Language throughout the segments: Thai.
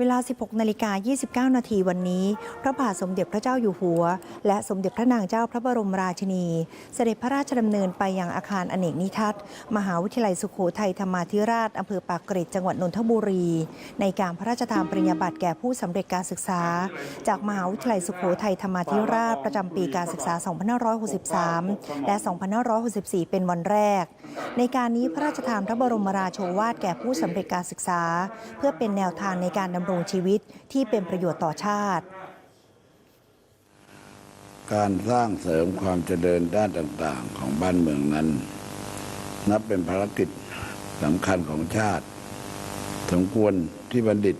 เวลา 16 นาฬิกา 29 นาทีวันนี้ พระบาทสมเด็จพระเจ้าอยู่หัว และสมเด็จพระนางเจ้าพระบรมราชินี เสด็จพระราชดำเนินไปยังอาคารอเนกนิทัศน์ มหาวิทยาลัยสุโขทัยธรรมาธิราชอำเภอปากเกร็ดจังหวัดนนทบุรี ในการพระราชทานปริญญาบัตรแก่ผู้สำเร็จการศึกษา จากมหาวิทยาลัยสุโขทัยธรรมาธิราชประจำปีการศึกษา 2563 และ 2564 เป็นวันแรก ในการนี้พระราชทานพระบรมราโชวาทแก่ผู้สำเร็จการศึกษา เพื่อเป็นแนวทางในการดำรงชีวิตที่เป็นประโยชน์ต่อชาติ การสร้างเสริมความเจริญด้านต่างๆ ของบ้านเมืองนั้น นับเป็นภารกิจสำคัญของชาติ สมควรที่บัณฑิต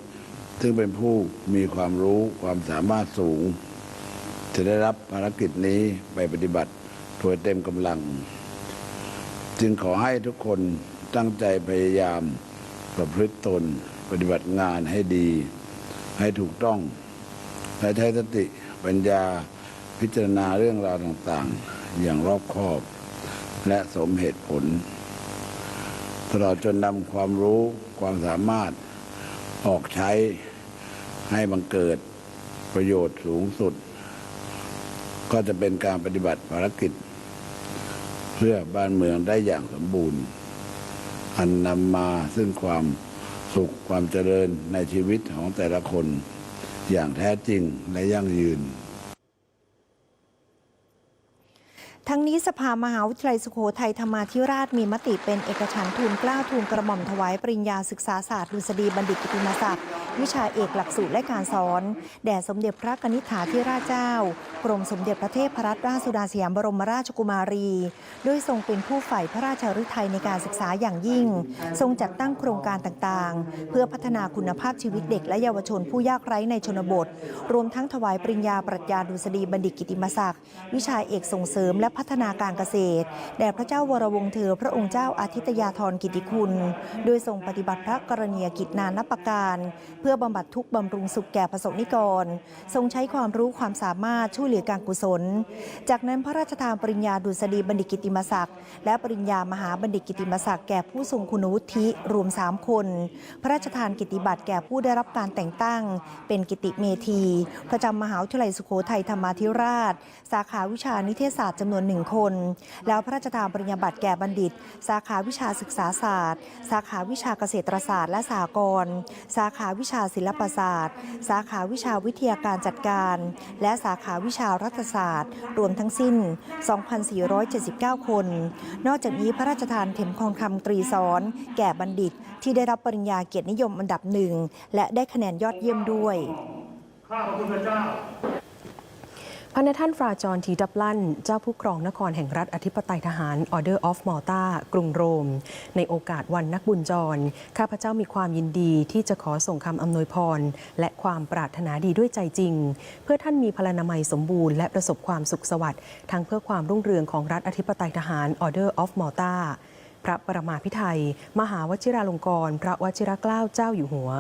ซึ่งเป็นผู้มีความรู้ความสามารถสูง จะได้รับภารกิจนี้ไปปฏิบัติโดยเต็มกำลัง จึงขอให้ทุกคนตั้งใจพยายามประพฤติตน ปฏิบัติงานให้ดี ให้ถูกต้องและใช้สติปัญญาพิจารณาเรื่องราวต่างๆ อย่างรอบคอบ และสมเหตุผล ตลอดจนนำความรู้ความสามารถออกใช้ให้บังเกิดประโยชน์สูงสุด ก็จะเป็นการปฏิบัติภารกิจ เพื่อบ้านเมืองได้อย่างสมบูรณ์ อันนำมาซึ่งความสุขความเจริญในชีวิตของแต่ละคน อย่างแท้จริงและยั่งยืน ทั้งนี้สภามหาวิทยาลัยสุโขทัยธรรมาธิราชมีมติเป็นเอกฉันทูลเกล้าทูลกระหม่อมถวายปริญญาศึกษาศาสตร์ดุษฎีบัณฑิตกิติมศักดิ์วิชาเอกหลักสูตรและการสอน แด่สมเด็จพระกนิษฐาธิราชเจ้า กรมสมเด็จพระเทพรัตนราชสุดาสยามบรมราชกุมารีด้วยทรงเป็นผู้ใฝ่พระราชฤทัยในการศึกษาอย่างยิ่ง ทรงจัดตั้งโครงการต่างๆ เพื่อพัฒนาคุณภาพชีวิตเด็กและเยาวชนผู้ยากไร้ในชนบท รวมทั้งถวายปริญญาปรัชญาดุษฎีบัณฑิตกิติมศักดิ์วิชาเอกส่งเสริมและพัฒนาการเกษตร แด่พระเจ้าวรวงศ์เธอพระองค์เจ้าอาทิตยาธรกิติคุณ โดยทรงปฏิบัติพระกรณียกิจนานับประการ เพื่อบำบัดทุกบำรุงสุขแก่ประสบนิกร ทรงใช้ความรู้ความสามารถช่วยเหลือการกุศล จากนั้นพระราชทานปริญญาดุษฎีบัณฑิตกิติมศักดิ์และปริญญามหาบัณฑิตกิติมศักดิ์แก่ผู้ทรงคุณวุฒิรวม 3 คน พระราชทานกิติบัตรแก่ผู้ได้รับการแต่งตั้ง เป็นกิติเมธี ประจำมหาวิทยาลัยสุโขทัยธรรมาธิราช สาขาวิชานิเทศศาสตร์จำนวนหนึ่งคน แล้วพระราชทานปริญญาบัตรแก่บัณฑิต สาขาวิชาศึกษาศาสตร์ สาขาวิชาเกษตรศาสตร์และสหกรสาขาวิชาศิลปศาสตร์ สาขาวิชาวิทยาการจัดการ และสาขาวิชารัฐศาสตร์ รวมทั้งสิ้น 2,479 คน นอกจากนี้พระราชทานเข็มทองคำตรีสอนแก่บัณฑิตที่ได้รับปริญญาเกียรตินิยมอันดับหนึ่งและได้คะแนนยอดเยี่ยมด้วยข้าพระพุทธเจ้า พระนท่านฟราจอนทีดับลัน เจ้าผู้ครองนครแห่งรัฐอธิปไตยทหาร Order of Malta กรุงโรม ในโอกาสวันนักบุญจร ข้าพเจ้ามีความยินดีที่จะขอส่งคำอำนวยพร และความปรารถนาดีด้วยใจจริง เพื่อท่านมีพลานามัยสมบูรณ์และประสบความสุขสวัสดิ์ทั้งเพื่อความรุ่งเรืองของรัฐอธิปไตยทหาร Order of Malta พระประมาพิไทย มหาวชิราลงกรณ์พระวชิรเกล้าเจ้าอยู่หัว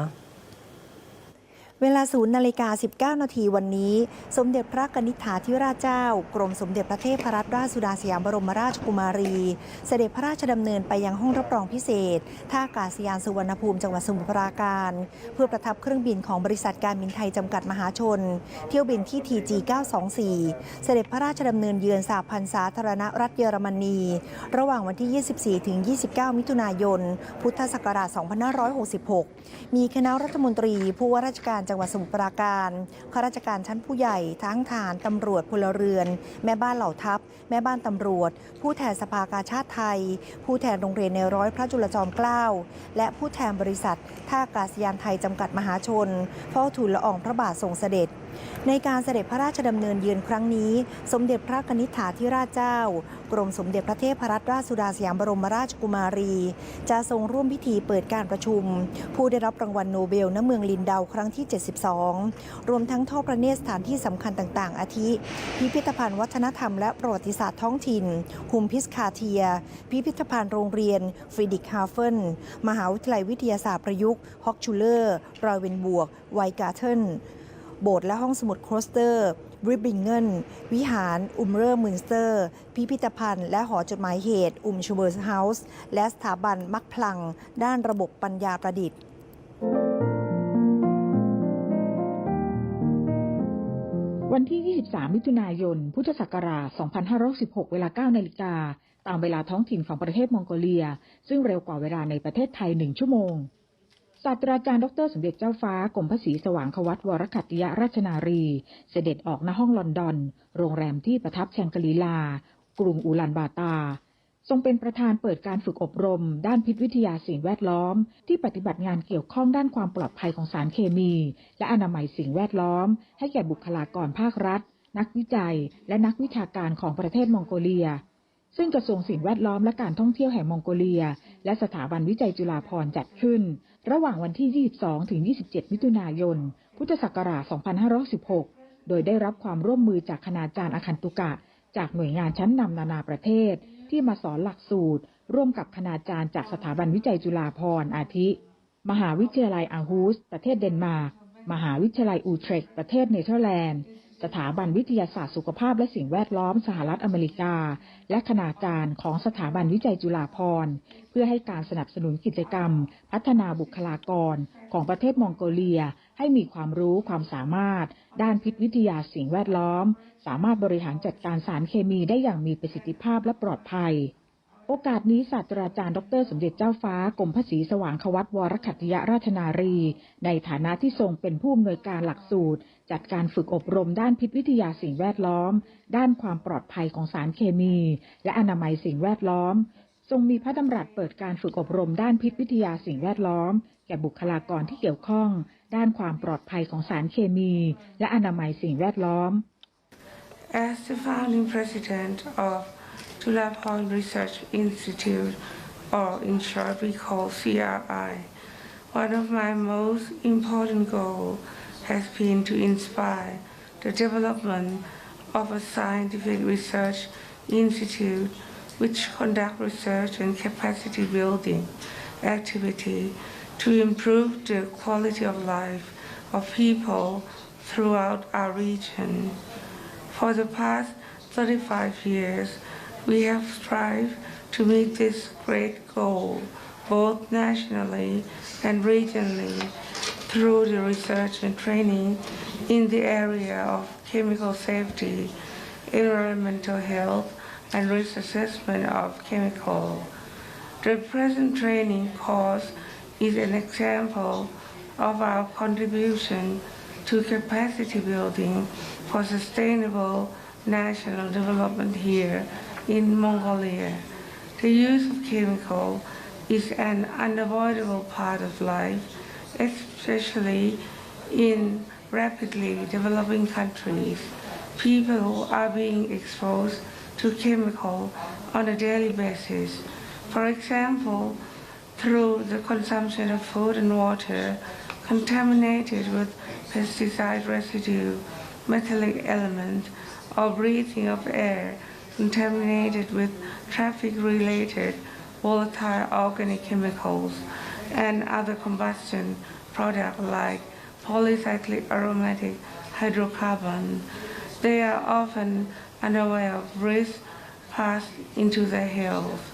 เวลาศูนย์นาฬิกา 19 นาทีวันนี้ สมเด็จพระกนิษฐาธิราชเจ้า กรมสมเด็จพระเทพรัตนราชสุดาสยามบรมราชกุมารี เสด็จพระราชดำเนินไปยังห้องรับรองพิเศษ ท่าอากาศยานสุวรรณภูมิจังหวัดสมุทรปราการ เพื่อประทับเครื่องบินของบริษัทการบินไทยจำกัดมหาชน เที่ยวบินที่ TG 924 เสด็จพระราชดำเนินเยือนสหพันธ์สาธารณรัฐเยอรมนี ระหว่างวันที่ 24 ถึง 29 มิถุนายน พุทธศักราช 2566 มีคณะรัฐมนตรีผู้ว่าราชการจังหวัดสมุทรปราการข้าราชการชั้นผู้ใหญ่ทั้งทหารตำรวจพลเรือน แม่บ้านเหล่าทัพ แม่บ้านตำรวจ ผู้แทนสภากาชาติไทย ผู้แทนโรงเรียนในร้อยพระจุลจอมเกล้าและผู้แทนบริษัทท่าอากาศยานไทยจำกัดมหาชนเฝ้าทูลละอองพระบาททรงเสด็จ ในการเสด็จพระราชดำเนินเยือนครั้งนี้ สมเด็จพระนิษฐาธิราชเจ้า กรมสมเด็จพระเทพรัตนราชสุดาสยามบรมราชกุมารี จะทรงร่วมพิธีเปิดการประชุม ผู้ได้รับรางวัลโนเบลณเมืองลินเดาครั้งที่ 72 รวมทั้งทอดพระเนตรสถานที่สำคัญต่าง ๆ อาทิ พิพิธภัณฑ์วัฒนธรรมและประวัติศาสตร์ท้องถิ่นคุมพิสคาเทีย พิพิธภัณฑ์โรงเรียนฟรีดิกฮาเฟนมหาวิทยาลัยวิทยาศาสตร์ประยุกต์ฮอกชูเลอร์รอยเวนบวก ไวการ์เทน โบสถ์และห้องสมุดครอสเตอร์บริบิงเกนวิหาร อุมเรอร์มินสเตอร์ พิพิธภัณฑ์ และหอจดหมายเหตุ อุมชูเบอร์เฮาส์ และสถาบันมักพลัง ด้านระบบปัญญาประดิษฐ์วันที่ 23 มิถุนายน พุทธศักราช 2516 เวลา 9 นาฬิกา ตามเวลาท้องถิ่นของประเทศมองโกเลีย ซึ่งเร็วกว่าเวลาในประเทศไทย 1 ชั่วโมง ศาสตราจารย์ดรสมเด็จเจ้าฟ้ากรมพระศรีสว่างควัตวรคัตติยราชนารี เสด็จออกณห้องลอนดอน โรงแรมที่ประทับแชงกรีลา กรุงอูลันบาตา ทรงเป็นประธานเปิดการฝึกอบรม ด้านพิษวิทยาสิ่งแวดล้อม ที่ปฏิบัติงานเกี่ยวข้องด้านความปลอดภัยของสารเคมี และอนามัยสิ่งแวดล้อม ให้แก่บุคลากรภาครัฐ นักวิจัย และนักวิชาการของประเทศมองโกเลีย ซึ่งกระทรวงสิ่งแวดล้อมและการท่องเที่ยวแห่งมองโกเลีย และสถาบันวิจัยจุฬาภรณ์จัดขึ้น ระหว่างวันที่ 22 ถึง 27 มิถุนายน พุทธศักราช 2516 โดยได้รับความร่วมมือจากคณาจารย์อาคันตุกะ จากหน่วยงานชั้นนำนานาประเทศ ที่มาสอนหลักสูตร ร่วมกับคณาจารย์จากสถาบันวิจัยจุฬาภรณ์อาทิ มหาวิทยาลัยอาฮูส ประเทศเดนมาร์ก มหาวิทยาลัยอูเทรคประเทศเนเธอร์แลนด์ สถาบันวิทยาศาสตร์สุขภาพและสิ่งแวดล้อมสหรัฐอเมริกา และคณาจารย์ของสถาบันวิจัยจุฬาภรณ์ เพื่อให้การสนับสนุนกิจกรรม พัฒนาบุคลากร ของประเทศมองโกเลีย ให้มีความรู้ความสามารถ ด้านพิษวิทยาสิ่งแวดล้อม สามารถบริหารจัดการสารเคมีได้อย่างมีประสิทธิภาพและปลอดภัย โอกาสนี้ศาสตราจารย์ดร สมเด็จเจ้าฟ้ากรมพระศรีสว่างควัตวรคัตติยราชนารี ในฐานะที่ทรงเป็นผู้อำนวยการหลักสูตร จัดการฝึกอบรมด้านพิษวิทยาสิ่งแวดล้อม ด้านความปลอดภัยของสารเคมี และอนามัยสิ่งแวดล้อม ทรงมีพระดำรัสเปิดการฝึกอบรมด้านพิษวิทยาสิ่งแวดล้อม แก่บุคลากรที่เกี่ยวข้อง ด้านความปลอดภัยของสารเคมี และอนามัยสิ่งแวดล้อม As the founding president of Tulapon Research Institute, or in short we call CRI, one of my most important goals has been to inspire the development of a scientific research institute which conduct research and capacity building activity to improve the quality of life of people throughout our region. For the past 35 years, we have strived to meet this great goal, both nationally and regionally, through the research and training in the area of chemical safety, environmental health, and risk assessment of chemical. The present training course is an example of our contribution to capacity building for sustainable national development here in Mongolia. The use of chemical is an unavoidable part of life, especially in rapidly developing countries. People are being exposed to chemical on a daily basis. For example, through the consumption of food and water contaminated with pesticide residue, metallic elements, or breathing of air contaminated with traffic-related volatile organic chemicals and other combustion products like polycyclic aromatic hydrocarbon. They are often unaware of risks passed into their health.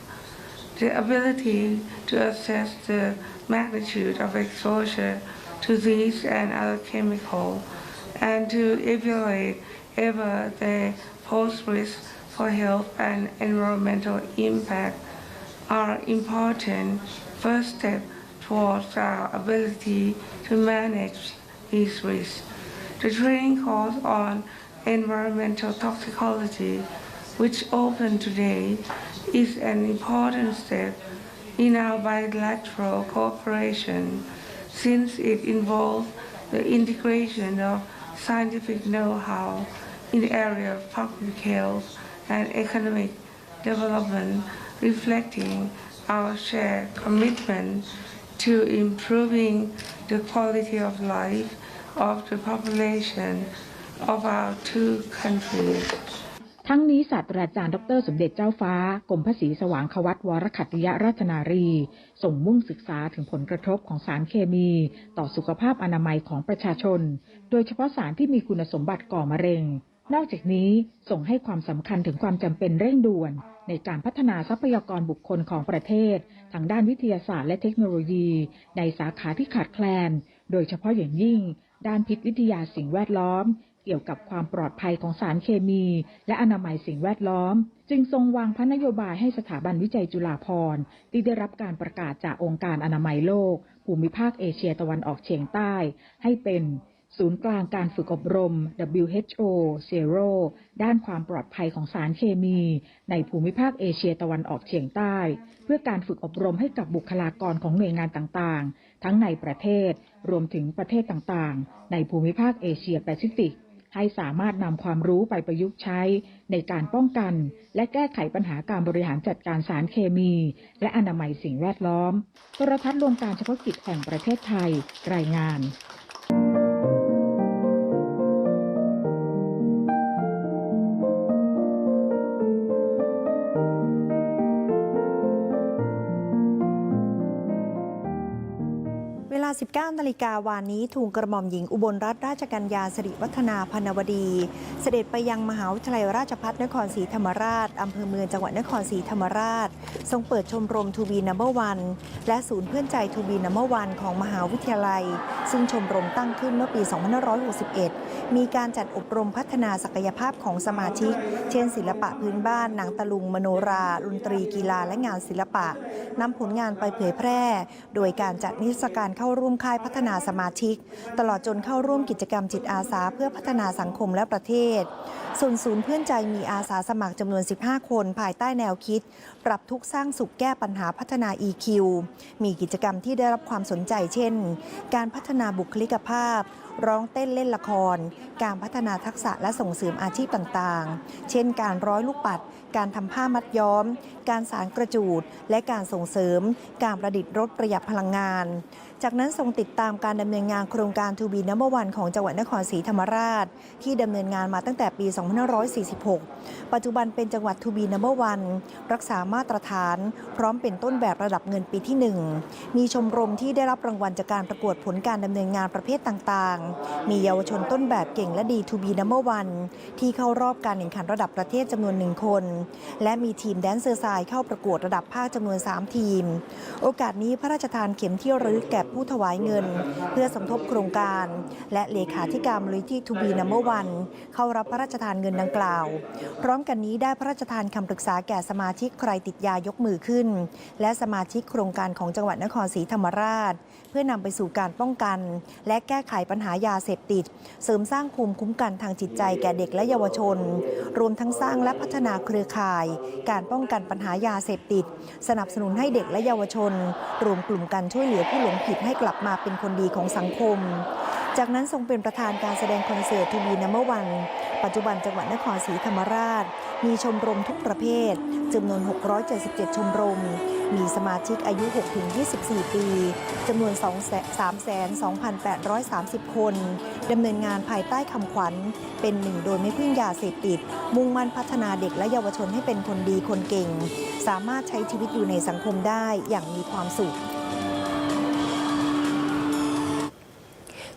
The ability to assess the magnitude of exposure to these and other chemicals and to evaluate ever they pose risk for health and environmental impact are important first step towards our ability to manage these risks. The training course on environmental toxicology, which opened today, is an important step in our bilateral cooperation since it involves the integration of scientific know-how in the area of public health and economic development, reflecting our shared commitment to improving the quality of life of the population of our two countries. ทั้งนี้ศาสตราจารย์ดร สมเด็จเจ้าฟ้ากรมพระศรีสว่างควัตวรคัตติยราชนารี ส่งมุ่งศึกษาถึงผลกระทบของสารเคมี ต่อสุขภาพอนามัยของประชาชน โดยเฉพาะสารที่มีคุณสมบัติก่อมะเร็ง นอกจากนี้ส่งให้ความสำคัญถึงความจำเป็นเร่งด่วน ในการพัฒนาทรัพยากรบุคคลของประเทศ ทางด้านวิทยาศาสตร์และเทคโนโลยี ในสาขาที่ขาดแคลน โดยเฉพาะอย่างยิ่ง ด้านพิษวิทยาสิ่งแวดล้อม เกี่ยวกับความปลอดภัยของสารเคมี และอนามัยสิ่งแวดล้อม จึงทรงวางพระนโยบายให้สถาบันวิจัยจุฬาภรณ์ที่ได้รับการประกาศจากองค์การอนามัยโลก ภูมิภาคเอเชียตะวันออกเฉียงใต้ ให้เป็น ศูนย์กลางการฝึกอบรม WHO Zero ด้านความปลอดภัยของสารเคมี ในภูมิภาคเอเชียตะวันออกเฉียงใต้ เพื่อการฝึกอบรมให้กับบุคลากรของหน่วยงานต่างๆ ทั้งในประเทศ รวมถึงประเทศต่างๆ ในภูมิภาคเอเชียแปซิฟิก ให้สามารถนำความรู้ไปประยุกต์ใช้ ในการป้องกัน และแก้ไขปัญหาการบริหารจัดการสารเคมี และอนามัยสิ่งแวดล้อมโทรทัศน์รวมการเฉพาะกิจแห่งประเทศไทย รายงาน 19นาฬิกาวานนี้ทูลกระหม่อมหญิงอุบลรัตนราชกัญญาสิริวัฒนาพนวดี เสด็จไปยังมหาวิทยาลัยราชภัฏนครศรีธรรมราช อำเภอเมืองจังหวัดนครศรีธรรมราช ทรงเปิดชมรมทูบีนัมเบอร์วันและศูนย์เพื่อนใจทูบีนัมเบอร์วันของมหาวิทยาลัย ซึ่งชมรมตั้งขึ้นเมื่อปี 2561 มีการจัดอบรมพัฒนาศักยภาพของสมาชิก เช่น ศิลปะพื้นบ้านหนังตะลุงมโนราดนตรีกีฬาและงานศิลปะนำผลงานไปเผยแพร่ โดยการจัดนิทรรศการเข้าร่วมค่ายพัฒนาสมาชิก ตลอดจนเข้าร่วมกิจกรรมจิตอาสาเพื่อพัฒนาสังคมและประเทศ ส่วนศูนย์เพื่อนใจมีอาสาสมัครจำนวน 15 คน ภายใต้แนวคิด ปรับทุกสร้างสุขแก้ปัญหาพัฒนา EQ มีกิจกรรมที่ได้รับความสนใจเช่น การพัฒนาบุคลิกภาพ ร้องเต้นเล่นละคร การพัฒนาทักษะและส่งเสริมอาชีพต่างๆ เช่น การร้อยลูกปัด การทำผ้ามัดย้อม การสารกระจูด และการส่งเสริม การประดิษฐ์รถประหยัดพลังงาน จากนั้นทรงติดตามการดำเนินงานโครงการทูบีนัมเบอร์วันของจังหวัดนครศรีธรรมราช ที่ดำเนินงานมาตั้งแต่ปี 2546 ปัจจุบันเป็นจังหวัดทูบีนัมเบอร์วันรักษามาตรฐาน พร้อมเป็นต้นแบบระดับเงินปีที่ 1 มีชมรมที่ได้รับรางวัลจากการประกวดผลการดำเนินงานประเภทต่างๆ มีเยาวชนต้นแบบเก่งและดีทูบีนัมเบอร์วันที่เข้ารอบการแข่งขันระดับประเทศจำนวนหนึ่งคน และมีทีมแดนเซอร์ไซด์เข้าประกวดระดับภาคจำนวน 3 ทีม โอกาสนี้พระราชทานเข็มที่ระลึกแก่ผู้ถวายเงิน เพื่อสมทบโครงการ และเลขาธิการมูลนิธิทูบีนัมเบอร์วันเข้ารับพระราชทานเงินดังกล่าว พร้อมกันนี้ได้พระราชทานคำปรึกษาแก่สมาชิกใครติดยายกมือขึ้น และสมาชิกโครงการของจังหวัดนครศรีธรรมราช เพื่อนำไปสู่การป้องกัน และแก้ไขปัญหายาเสพติด เสริมสร้างภูมิคุ้มกันทางจิตใจแก่เด็กและเยาวชน รวมทั้งสร้างและพัฒนาเครือข่าย การป้องกันปัญหายาเสพติด สนับสนุนให้เด็กและเยาวชน รวมกลุ่มกันช่วยเหลือผู้หลงผิดให้กลับมาเป็นคนดีของสังคม จากนั้นทรงเป็นประธานการแสดงคอนเสิร์ตทูบีนัมเบอร์วัน ปัจจุบันจังหวัดนครศรีธรรมราช มีชมรมทุกประเภทจำนวน 677 ชมรม มีสมาชิกอายุ 6-24 ปีจำนวน 3,2,830 คน ดำเนินงานภายใต้คำขวัญ เป็นหนึ่งโดยไม่พึ่งยาเสพติด มุ่งมั่นพัฒนาเด็กและเยาวชนให้เป็นคนดีคนเก่ง สามารถใช้ชีวิตอยู่ในสังคมได้อย่างมีความสุข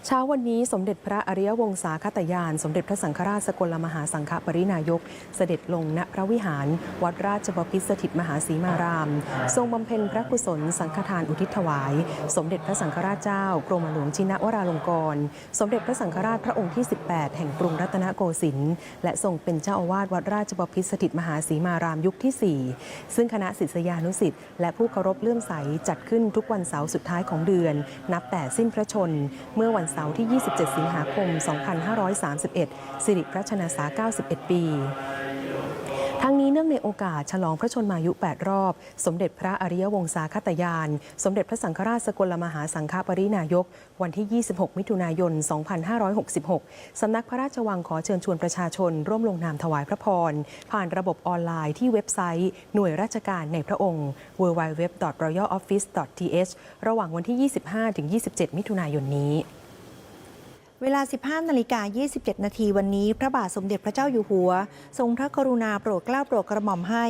เช้าวันนี้สมเด็จพระอริยวงศาคตยาน สมเด็จพระสังฆราชสกลมหาสังฆปรินายก เสด็จลงณพระวิหาร วัดราชบพิตรสถิตมหาศรีมาราม ทรงบำเพ็ญพระกุศลสังฆทานอุทิศถวาย สมเด็จพระสังฆราชเจ้ากรมหลวงชินวราลงกรณ์สมเด็จพระสังฆราชพระองค์ที่ 18 แห่งกรุงรัตนโกสินทร์และทรงเป็นเจ้าอาวาสวัดราชบพิตรสถิตมหาศรีมารามยุคที่ 4 ซึ่งคณะศิษยานุศิษย์และผู้เคารพเลื่อมใสจัดขึ้นทุกวันเสาร์สุดท้ายของเดือน นับแต่สิ้นพระชนเมื่อวันเสาร์ที่ 27 สิงหาคม 2531 สิริพระชนษา 91 ปีทั้งนี้เนื่องในโอกาสฉลองพระชนมายุ 8 รอบ สมเด็จพระอริยวงศาคตยาน สมเด็จพระสังฆราชสกลมหาสังฆปรินายก วันที่ 26 มิถุนายน 2566 สำนักพระราชวังขอเชิญชวนประชาชน ร่วมลงนามถวายพระพร ผ่านระบบออนไลน์ที่เว็บไซต์ หน่วยราชการในพระองค์ www.royaloffice.th ระหว่างวันที่ 25-27 มิถุนายนนี้ เวลา 15 นาฬิกา 27 นาทีวันนี้ พระบาทสมเด็จพระเจ้าอยู่หัว ทรงพระกรุณาโปรดเกล้าโปรดกระหม่อมให้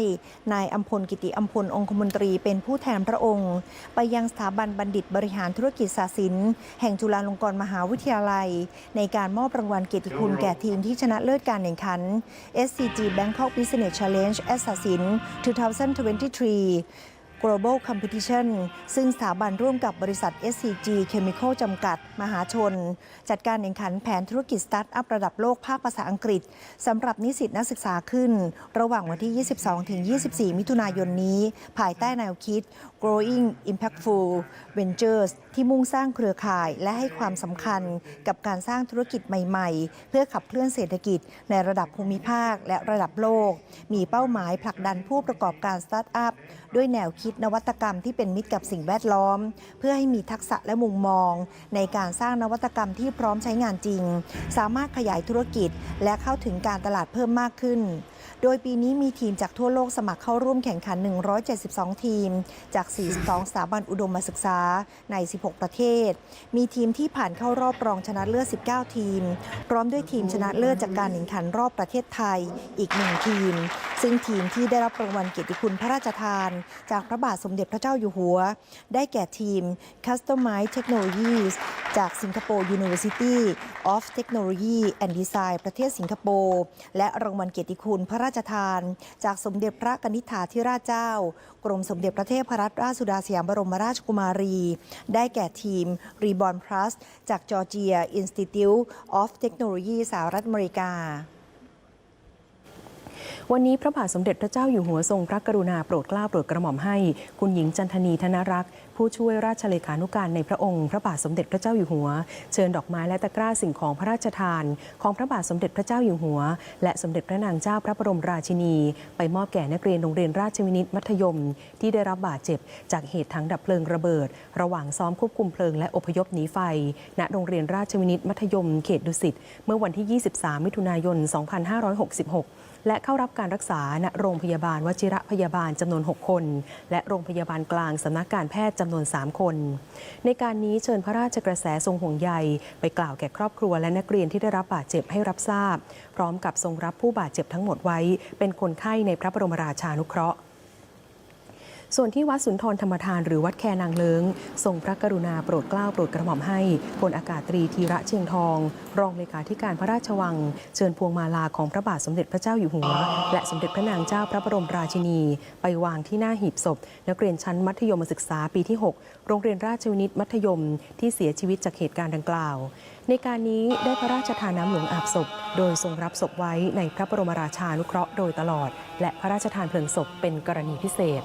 นายอัมพลกิติอัมพลองคมนตรีเป็นผู้แทนพระองค์ ไปยังสถาบันบัณฑิตบริหารธุรกิจศาสิน แห่งจุฬาลงกรณ์มหาวิทยาลัย ในการมอบรางวัลเกียรติคุณแก่ทีมที่ชนะเลิศการแข่งขัน SCG Bangkok Business Challenge แอสซัสิน2023 Global Competition ซึ่งสถาบันร่วมกับบริษัท SCG Chemical จำกัด มหาชน จัดการแข่งขันแผนธุรกิจสตาร์ทอัพระดับโลกภาคภาษาอังกฤษสำหรับนิสิตนักศึกษาขึ้น ระหว่างวันที่ 22-24 มิถุนายนนี้ ภายใต้แนวคิด Growing Impactful Ventures ที่มุ่งสร้างเครือข่ายและให้ความสำคัญกับการสร้างธุรกิจใหม่ๆ เพื่อขับเคลื่อนเศรษฐกิจในระดับภูมิภาคและระดับโลก มีเป้าหมายผลักดันผู้ประกอบการสตาร์ทอัพด้วยแนวคิดนวัตกรรมที่เป็นมิตรกับสิ่งแวดล้อม เพื่อให้มีทักษะและมุมมอง ในการสร้างนวัตกรรมที่พร้อมใช้งานจริง สามารถขยายธุรกิจ และเข้าถึงการตลาดเพิ่มมากขึ้นโดยปีนี้มีทีมจากทั่วโลกสมัครเข้าร่วมแข่งขัน 172 ทีม จาก42 สถาบันอุดมศึกษาใน 16 ประเทศ มีทีมที่ผ่านเข้ารอบรองชนะเลิศ 19 ทีม พร้อมด้วยทีมชนะเลิศจากการแข่งขันรอบประเทศไทยอีกหนึ่งทีม ซึ่งทีมที่ได้รับรางวัลเกียรติคุณพระราชทาน จากพระบาทสมเด็จพระเจ้าอยู่หัว ได้แก่ทีม Customize Technologies จากสิงคโปร์ University of Technology and Design ประเทศสิงคโปร์ และรางวัลเกียรติคุณพระราชทาน จากสมเด็จพระกนิษฐาธิราชเจ้า กรมสมเด็จพระเทพรัตนราชสุดาสยามบรมราชกุมารี ได้แก่ทีม Reborn Plus จาก Georgia Institute of Technology สหรัฐอเมริกา วันนี้พระบาทสมเด็จพระเจ้าอยู่หัวทรงพระกรุณาโปรดเกล้าโปรดกระหม่อมให้ คุณหญิงจันทนีธนรักษ์ ผู้ช่วยราชเลขานุการในพระองค์ พระบาทสมเด็จพระเจ้าอยู่หัว เชิญดอกไม้และตะกร้าสิ่งของพระราชทาน ของพระบาทสมเด็จพระเจ้าอยู่หัว และสมเด็จพระนางเจ้าพระบรมราชินี ไปมอบแก่นักเรียนโรงเรียนราชวินิตมัธยม ที่ได้รับบาดเจ็บ จากเหตุถังดับเพลิงระเบิด ระหว่างซ้อมควบคุมเพลิงและอพยพหนีไฟ ณโรงเรียนราชวินิตมัธยมเขตดุสิตเมื่อวันที่ 23 มิถุนายน 2566 และเข้ารับการรักษาณโรงพยาบาลวชิระพยาบาลจำนวน 6 คน และโรงพยาบาลกลางสำนักการแพทย์จำนวน 3 คน ในการนี้เชิญพระราชกระแสทรงห่วงใย ไปกล่าวแก่ครอบครัวและนักเรียนที่ได้รับบาดเจ็บให้รับทราบ พร้อมกับทรงรับผู้บาดเจ็บทั้งหมดไว้ เป็นคนไข้ในพระบรมราชานุเคราะห์ ส่วนที่วัดสุนทรธรรมทานหรือวัดแคนางเลิงทรงพระกรุณาโปรดเกล้าโปรดกระหม่อมให้พลอากาศตรีธีระเชียงทอง รองเลขาธิการพระราชวัง เชิญพวงมาลาของพระบาทสมเด็จพระเจ้าอยู่หัว และสมเด็จพระนางเจ้าพระบรมราชินี ไปวางที่หน้าหีบศพ นักเรียนชั้นมัธยมศึกษาปีที่ 6 โรงเรียนราชวินิตมัธยม ที่เสียชีวิตจากเหตุการณ์ดังกล่าว ในการนี้ได้พระราชทานน้ำหลวงอาบศพ โดยทรงรับศพไว้ในพระบรมราชานุเคราะห์โดยตลอด และพระราชทานเพลิงศพเป็นกรณีพิเศษ